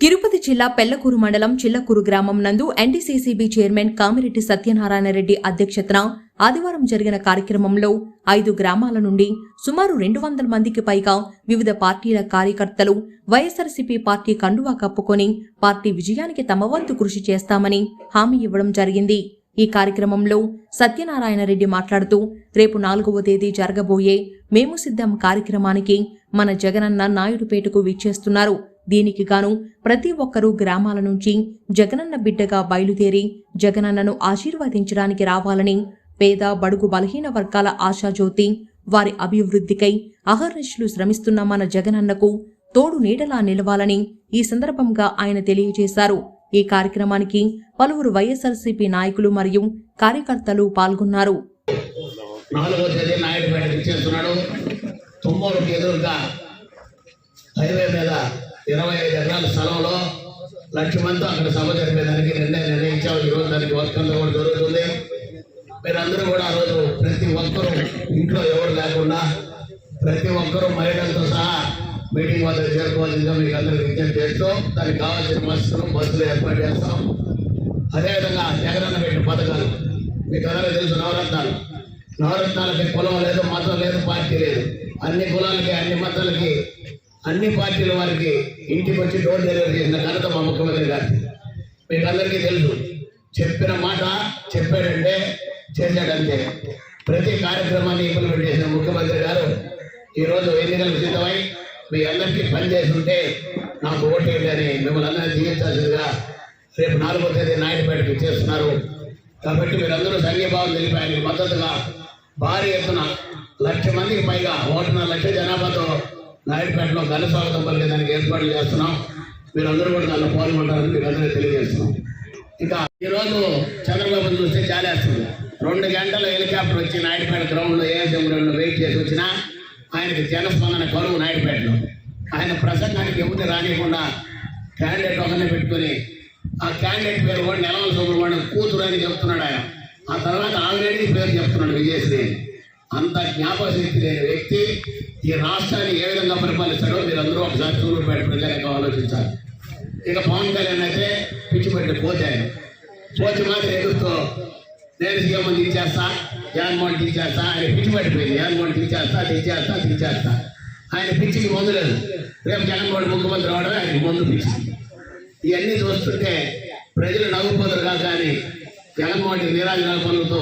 తిరుపతి జిల్లా పెళ్ళకూరు మండలం చిల్లకూరు గ్రామం నందు ఎన్డీసీసీబీ చైర్మన్ కామిరెడ్డి సత్యనారాయణ రెడ్డి అధ్యక్షతన ఆదివారం జరిగిన కార్యక్రమంలో ఐదు గ్రామాల నుండి సుమారు రెండు వందల మందికి పైగా వివిధ పార్టీల కార్యకర్తలు వైఎస్ఆర్సీపీ పార్టీ కండువా కప్పుకొని పార్టీ విజయానికి తమ వంతు కృషి చేస్తామని హామీ ఇవ్వడం జరిగింది. ఈ కార్యక్రమంలో సత్యనారాయణ రెడ్డి మాట్లాడుతూ రేపు నాలుగవ తేదీ జరగబోయే మేము సిద్ధం కార్యక్రమానికి మన జగనన్న నాయుడుపేటకు విచ్చేస్తున్నారు. దీనికి గాను ప్రతి ఒక్కరూ గ్రామాల నుంచి జగనన్న బిడ్డగా బయలుదేరి జగనన్నను ఆశీర్వదించడానికి రావాలని పేద బడుగు బలహీన వర్గాల ఆశాజ్యోతి వారి అభివృద్ధికై అహర్నిశలు శ్రమిస్తున్న మన జగనన్నకు తోడు నీడలా నిలవాలని ఈ సందర్భంగా ఆయన తెలియజేశారు. ఈ కార్యక్రమానికి పలువురు వైఎస్ఆర్సీపీ నాయకులు మరియు కార్యకర్తలు పాల్గొన్నారు. మీద ఇరవై ఐదు ఎకరాల స్థలంలో లక్ష మంది అక్కడ సభ జరిపేదానికి నిర్ణయం నిర్ణయించాము ఈరోజు దానికి వర్క్ కూడా జరుగుతుంది. మీరందరూ కూడా ఆ రోజు ప్రతి ఒక్కరూ ఇంట్లో ఎవరు లేకుండా ప్రతి ఒక్కరూ మహిళలతో సహా మీటింగ్ వద్ద చేరుకోవాల్సిందిగా మీకు అందరికి విజ్ఞప్తి చేస్తూ దానికి కావాల్సిన బస్సులు బస్సులు ఏర్పాటు చేస్తాం. అదేవిధంగా జగనన్న పెట్టిన పథకాలు. మీకు అందరూ తెలుసు నవరత్నాలు. నవరత్నాలకి కులం లేదు మతం లేదు పార్టీ లేదు. అన్ని కులాలకి అన్ని మతాలకి అన్ని పార్టీల వారికి ఇంటికి వచ్చి డోర్ డెలివరీ చేసిన ఘనత మా ముఖ్యమంత్రి గారు. మీకు అందరికీ తెలుసు చెప్పిన మాట చెప్పాడంటే చేశాడంటే ప్రతి కార్యక్రమాన్ని ఇంప్లిమెంట్ చేసిన ముఖ్యమంత్రి గారు ఈరోజు ఎన్నికలకు సిద్ధమై మీ అందరికీ పనిచేస్తుంటే నాకు ఓటేయండి అని మిమ్మల్ని అందరినీ జీవించాల్సిందిగా రేపు నాలుగో తేదీ నాయుడుపేటకి చేస్తున్నారు. కాబట్టి మీరందరూ సంఘీభావం తెలిపి ఆయనకి మద్దతుగా భారీ ఎత్తున లక్ష మందికి పైగా ఓటున్న లక్ష జనాభాతో నాయుడుపేటలో గల స్వాగతం పలికేదానికి ఏర్పాట్లు చేస్తున్నాం. మీరందరూ కూడా దానిలో పాల్గొంటారని మీకు తెలియజేస్తున్నాం. ఇంకా ఈరోజు చంద్రబాబు చూస్తే చాలేస్తుంది రెండు గంటల హెలికాప్టర్ వచ్చి నాయుడుపేట గ్రౌండ్లో ఏఎస్ఎం గ్రౌండ్లో వెయిట్ చేసి వచ్చినా ఆయనకి జనస్పందన కరువు నాయుడుపేటలో. ఆయన ప్రసంగానికి ఎవరిని రానియకుండా క్యాండిడేట్ ఒకరిని పెట్టుకొని ఆ క్యాండిడేట్ పేరు కూడా నెలవల సుబ్రహ్మణ్యం కూతురు అని చెప్తున్నాడు ఆయన. ఆ తర్వాత ఆల్రెడీ పేరు చెప్తున్నాడు విజయశ్రీ. అంత జ్ఞాపకశక్తి లేని వ్యక్తి. ఈ రాష్ట్రాన్ని ఏ విధంగా పరిపాలిస్తారో మీరు అందరూ ఒకసారి సూర్యుపేట ప్రజలకు ఆలోచించాలి. ఇక పవన్ కళ్యాణ్ అయితే పిచ్చి పెట్టి పోతే పోతే మాత్రం ఎదురుతో నేను సీఎం తీసేస్తా జగన్మోహన్ తీసేస్తా ఆయన పిచ్చి పట్టిపోయింది. జగన్మోహన్ తీసేస్తా తీసేస్తా తీసేస్తా. ఆయన పిచ్చికి మందు లేదు. రేపు జగన్మోహన్ ముఖ్యమంత్రి రావడం ఆయనకి మందు పిచ్చి. ఇవన్నీ చూస్తుంటే ప్రజలు నవ్వుపోతారు కాదు కానీ జగన్మోహన్ నిరాజనాల పనులతో